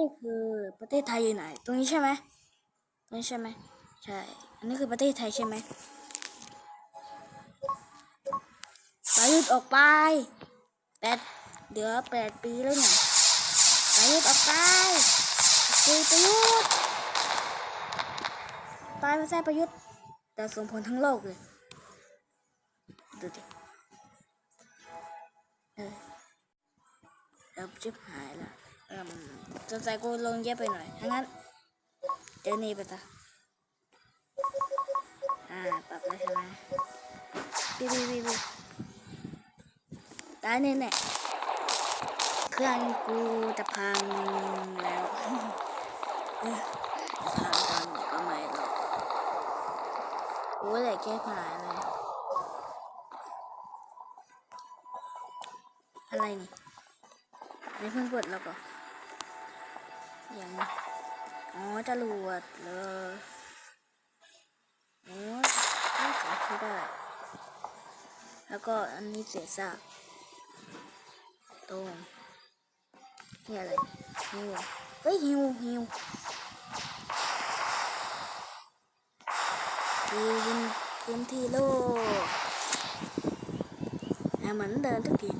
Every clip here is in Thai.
นี่คือประเทศไทยอยู่ไหน ตรงนี้ใช่ไหมตรงนี้ใช่ไหมใช่ อันนี้คือประเทศไทยใช่ไหมประยุทธ์ออกไปแปดเดือแปดปีแล้วเนี่ยประยุทธ์ออกไปคุยประยุทธ์ตายไม่ใช่ประยุทธ์ แต่ส่งผลทั้งโลกเลย ดูดิเออเราจิบหายละ สงสัยกูลงเยอะไปหน่อยถ้างั้นเดี๋ยวหนี้ไปซะอ่าปรับแล้วใช่ไหมบีบีบีบีตายแน่แน่เครื่องกูจะพังแล้วพังตอนก็ไม่หรอกโอ้ยแต่แค่ผ่านเลยอะไรนี่ไม่เพิ่งกดแล้วก็ อย่างนี้อ๋อจรวดเลยโอ้ยน่าจะใช้ได้แล้วก็อันนี้เศษซากตรงนี่อะไรฮิวเฮ้ยฮิวฮิวฮิววินพื้นที่โลกอะเหมือนเดินทุกที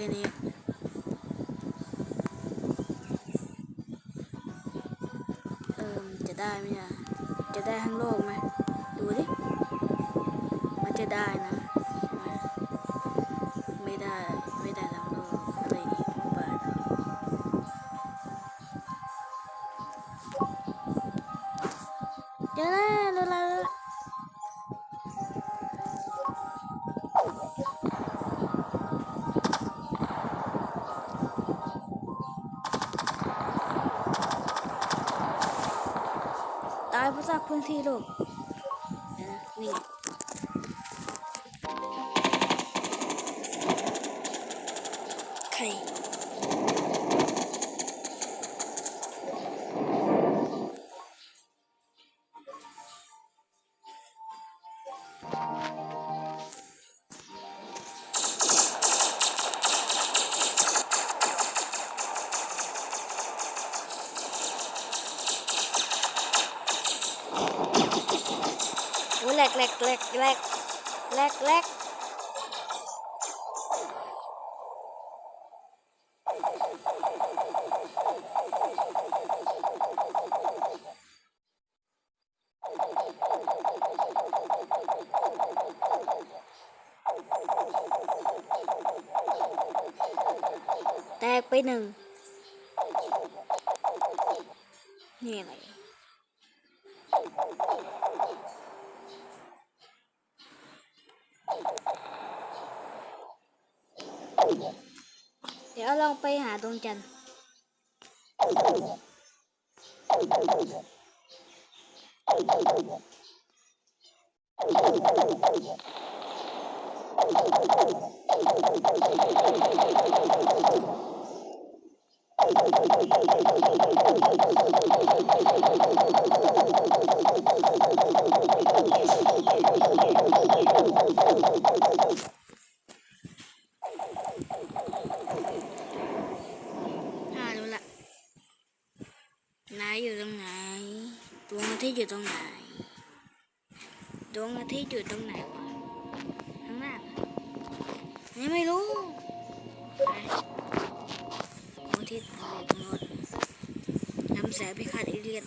ทีนี้เออจะได้ไหมเนี่ยจะได้ทั้งโลกไหมดูดิมันจะได้นะ ๆตายเพราะจากพื้นที่โลก อ้แหลกแหลกแหลกแหลกแหลกแหลกแตกไปหนึ่ง นี่อะไร เดี๋ยวลองไปหาดวงจันทร์อ่ารู้ละนายอยู่ตรงไหน ดวงอา ทิตย์อยู่ตรงไหน ดวงอาทิตย์อยู่ตรงไหนวะข้างหน้านี่ไม่รู้ดวงอาทิตย์อยู่ตรงโน้นลำแสงพิฆาตเอเลียน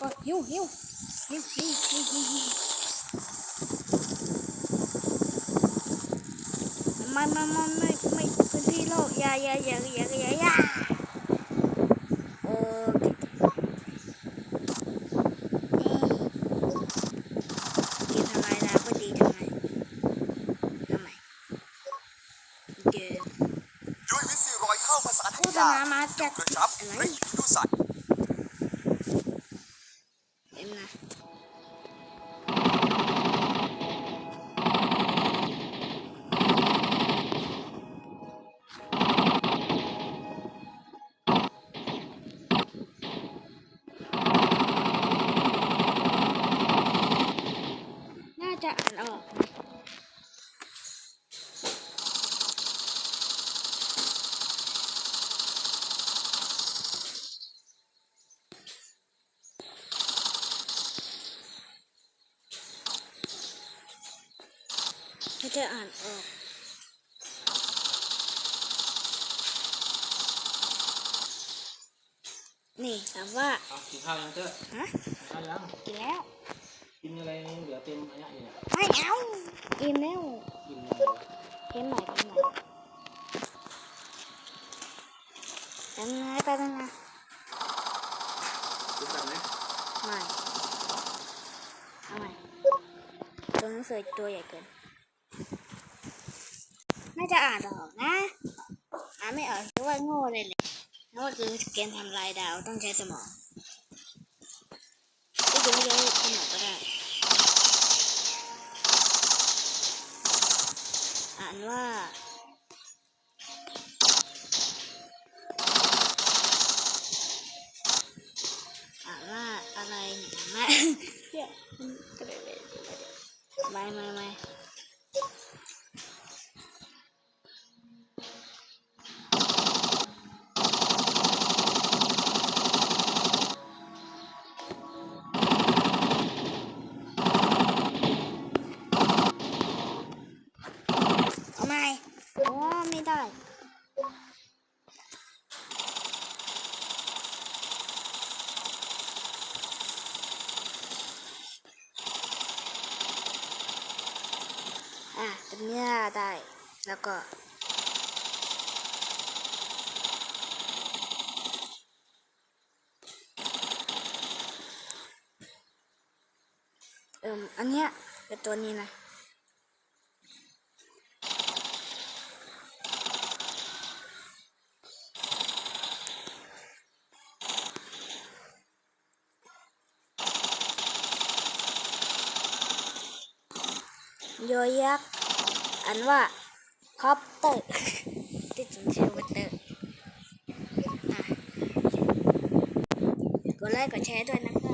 ก็หิวหิวหิวหิวหิวหิวหิวไม่ไม่ไม่ไม่ไม่พื้นที่โลกอย่าอย่าอย่าอย่าอย่าอย่าโอเคกินทำไมล่ะก็ดีทำไมทำไมเดี๋ยวด้วยวิสีรอยเข้ามาสารโฆให้ษยาณามาจากกระชับอะไรเร่งดูสัตว์ จะอ่านออกไม่ได้อ่านออกนี่ถามว่ากินข้าวยังเตอร์ฮะกินข้าวกินแล้ว กินอะไรเหลือเต็มระยะอยู่เนี่ยไม่เอาอีเมลกินอะไมใหม่เกมใหม่แป๊บนะแป๊บนะรู้จักไหมไม่เอามตัวหนังสือตัวใหญ่เกินน่าจะอ่านออกนะอ่านไม่ออกเพราะว่าโง่เลยและโง่คือเกมทำลายดาวต้องใช้สมองานว่าอ่ว่าอะไรนี่ไม่ไม่ไม่ อ่ะจำเนื้อได้แล้วก็เอ่มอันเนี้ยเป็นตัวนี้นะโยยักษ์ อันว่าคอปเตอร์ที่จริงชื่อวัตเตอร์กดไลค์กดแชร์ด้วยนะครับ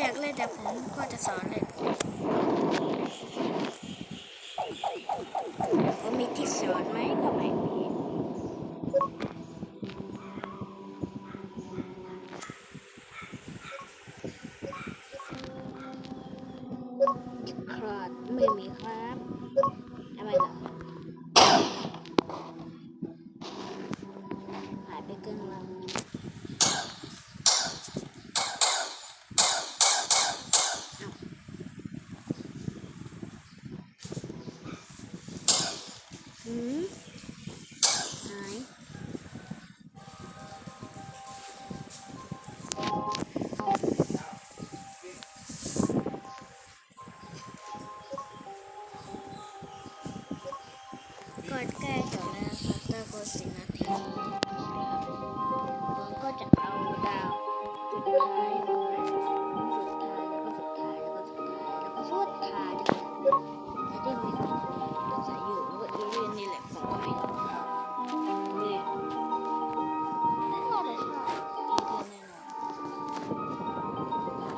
อยากเล่นแต่ผมก็จะสอนเล่นผมมีที่สอนไหมก็ไม่มีครับไม่มีครับทำไมล่ะ แล้วก็มีคนต้องใส่อยู่แล้วก็อีเวนนี่แหละผมก็ไม่รู้นี่น่าจะชอบอีเวนแน่นอน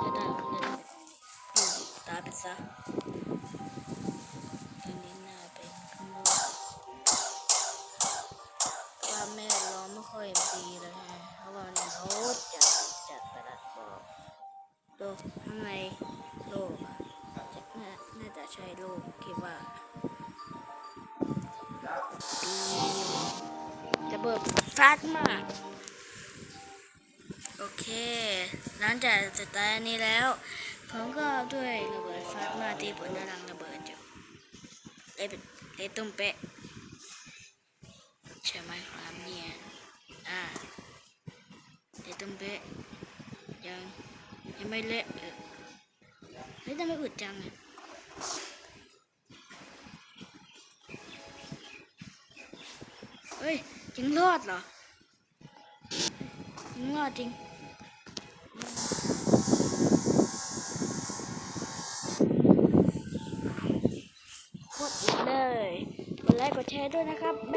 จะได้จะได้ตาไปซะตอนนี้หน้าเป็นข้างนอกว่าแม่ร้องไม่ค่อยดีเลยฮะเพราะว่าเนี่ยเขาจัดจัดประดับบอกดูข้างในโลกอะน่าจะใช่โลก คิดว่าจะเบิกฟาดมาก โอเคหลังจากสตารนี้แล้วเขาก็ด้วยระเบิดฟาดมาตีบนหน้ารังระเบิดอยู่เอ้เอ้ตุ้มเป๊ะใช่ไหมครับเนี่ยอ่าเอ้ตุ้มเป๊ะยังยังไม่เละเออเฮ้ยทำไมอึดจังอะ ฮ้ยจริงรอดเหรอจริงรอดจริงกดเลยกดไลค์กดแชร์ด้วยนะครับ